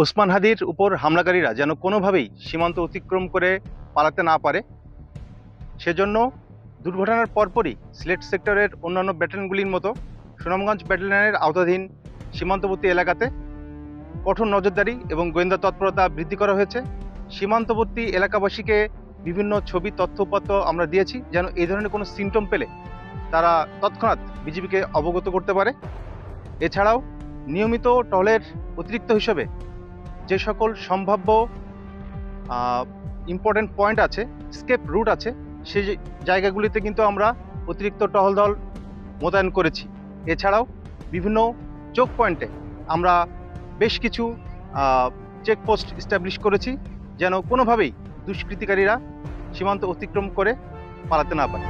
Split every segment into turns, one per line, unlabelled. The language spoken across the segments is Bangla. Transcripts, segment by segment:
ওসমান হাদির উপর হামলাকারীরা যেন কোনোভাবেই সীমান্ত অতিক্রম করে পালাতে না পারে, সেজন্য দুর্ঘটনার পরপরই সিলেট সেক্টরের অন্যান্য ব্যাটালিয়নগুলির মতো সুনামগঞ্জ ব্যাটালিয়নের আওতাধীন সীমান্তবর্তী এলাকাতে কঠোর নজরদারি এবং গোয়েন্দা তৎপরতা বৃদ্ধি করা হয়েছে। সীমান্তবর্তী এলাকাবাসীকে বিভিন্ন ছবি, তথ্যপত্র আমরা দিয়েছি যেন এই ধরনের কোনো সিমটম পেলে তারা তৎক্ষণাৎ বিজেপিকে অবগত করতে পারে। এছাড়াও নিয়মিত টহলের অতিরিক্ত হিসেবে যে সকল সম্ভাব্য ইম্পর্টেন্ট পয়েন্ট আছে স্কেপ রুট আছে, সেই জায়গাগুলিতে কিন্তু আমরা অতিরিক্ত টহল দল মোতায়েন করেছি। এছাড়াও বিভিন্ন চোক পয়েন্টে আমরা বেশ কিছু চেকপোস্ট স্টাবলিশ করেছি, যেন কোনোভাবেই দুষ্কৃতিকারীরা সীমান্ত অতিক্রম করে পালাতে না পারে।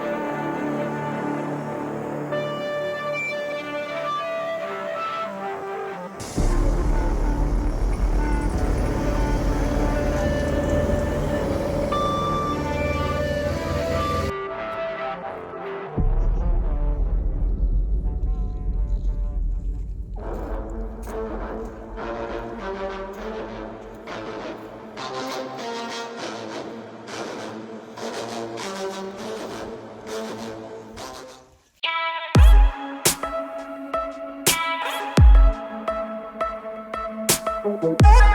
Thank you. oh you.